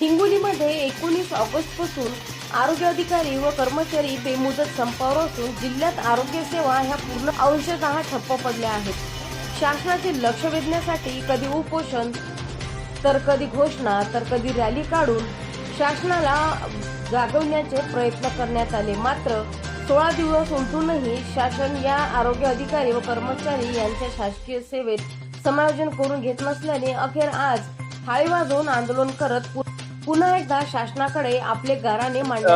हिंगोलीमध्ये एकोणीस ऑगस्टपासून आरोग्य अधिकारी व कर्मचारी बेमुदत संपावर असून जिल्ह्यात आरोग्य सेवा ह्या पूर्ण अंशतः ठप्प पडल्या आहेत. शासनाचे लक्ष वेधण्यासाठी कधी उपोषण तर कधी घोषणा तर कधी रॅली काढून शासनाला जागवण्याचे प्रयत्न करण्यात आले. मात्र सोळा दिवस उलटूनही शासन या आरोग्य अधिकारी व कर्मचारी यांच्या शासकीय सेवेत समायोजन करून घेत नसल्याने अखेर आज थाळी वाजवून आंदोलन करत पु- पुन्हा एकदा शासनाकडे आपले गाराने मांडले.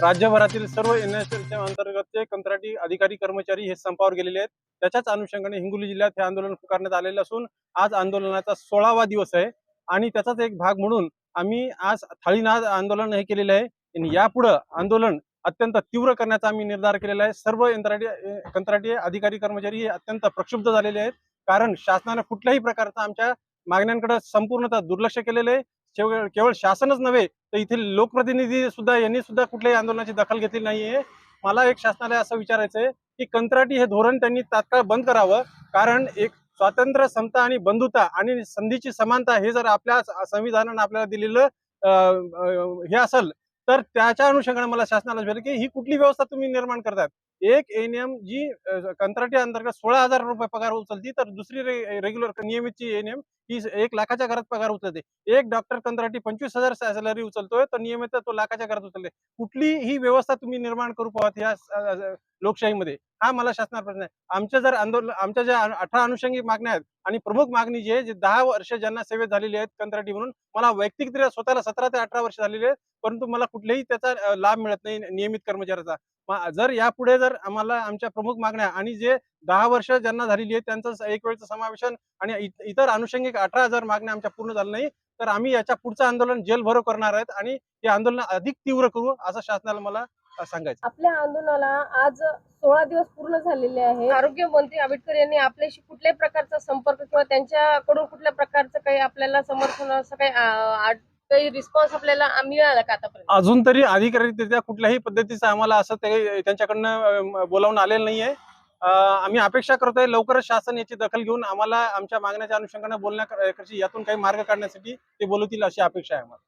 राज्यभरातील सर्व एनएसएलच्या अंतर्गतचे कंत्राटी अधिकारी कर्मचारी हे संपावर गेलेले आहेत. त्याच्याच अनुषंगाने हिंगोली जिल्ह्यात हे आंदोलन पुकारण्यात आलेले असून आज आंदोलनाचा सोळावा दिवस आहे. आणि त्याचाच एक भाग म्हणून आम्ही आज थाळीनाद आंदोलन हे केलेलं आहे. आणि यापुढं आंदोलन अत्यंत तीव्र करण्याचा आम्ही निर्धार केलेला आहे. सर्व यंत्राटी कंत्राटी अधिकारी कर्मचारी हे अत्यंत प्रक्षुब्ध झालेले आहेत. कारण शासनाने कुठल्याही प्रकारचा आमच्या मागण्यांकडे संपूर्णतः दुर्लक्ष केलेलं आहे. केवळ शासनच नव्हे तर येथील लोकप्रतिनिधी सुद्धा यांनी सुद्धा कुठल्याही आंदोलनाची दखल घेतली नाहीये. मला एक शासनाला असं विचारायचं आहे की कंत्राटी हे धोरण त्यांनी तात्काळ बंद करावं कारण एक स्वातंत्र्य समता आणि बंधुता आणि संधीची समानता हे जर आपल्या संविधानानं आपल्याला दिलेलं हे असेल तर त्याच्या अनुषंगाने मला शासनाला विचारलं की ही कुठली व्यवस्था तुम्ही निर्माण करतात? एक एनएम जी कंत्राटी अंतर्गत सोळा हजार रुपये पगार उचलती तर दुसरी रेग्युलर नियमितची एनएम ही एक लाखाच्या घरात पगार उचलते. एक डॉक्टर कंत्राटी पंचवीस हजार सॅलरी उचलतोय तर नियमित तो लाखाच्या घरात उचलते. कुठली ही व्यवस्था तुम्ही निर्माण करू पाहत या लोकशाहीमध्ये? हा मला शासनावर प्रश्न आहे. आमच्या जर आंदोलन आमच्या ज्या अठरा अनुषंगिक मागण्या आहेत आणि प्रमुख मागणी जी आहे जे दहा वर्ष ज्यांना सेवेत झालेली आहेत कंत्राटी म्हणून मला वैयक्तिकरित्या स्वतःला सतरा ते अठरा वर्ष झालेली आहेत परंतु मला कुठलेही त्याचा लाभ मिळत नाही नियमित कर्मचाऱ्याचा. जर यापुढे जर आम्हाला आमच्या प्रमुख मागण्या आणि जे दहा वर्ष ज्यांना झालेली आहे त्यांचं एक वेळचं समावेशन आणि इतर अनुषंगिक अठरा हजार मागण्या आमच्या पूर्ण झाल्या नाही तर आम्ही याच्या पुढचं आंदोलन जेलभरो करणार आहेत आणि हे आंदोलन अधिक तीव्र करू असं शासनाला मला सांगायचं? आपल्या आंदोलनाला आज सोळा दिवस पूर्ण झालेले आहे आरोग्य मंत्री आंबेडकर यांनी आपल्याशी कुठल्याही प्रकारचा संपर्क किंवा त्यांच्याकडून कुठल्या प्रकारचं काही आपल्याला समर्थन असं काही काही रिस्पॉन्स आपल्याला मिळाला का आतापर्यंत? अजून तरी अधिकारीरित्या कुठल्याही पद्धतीचं आम्हाला असं ते त्यांच्याकडनं बोलावून आलेलं नाहीये. आम्ही अपेक्षा करतोय लवकरच शासन याची दखल घेऊन आम्हाला आमच्या मागण्याच्या अनुषंगाने बोलण्याकरता यातून काही मार्ग काढण्यासाठी ते बोलवतील अशी अपेक्षा आहे आम्हाला.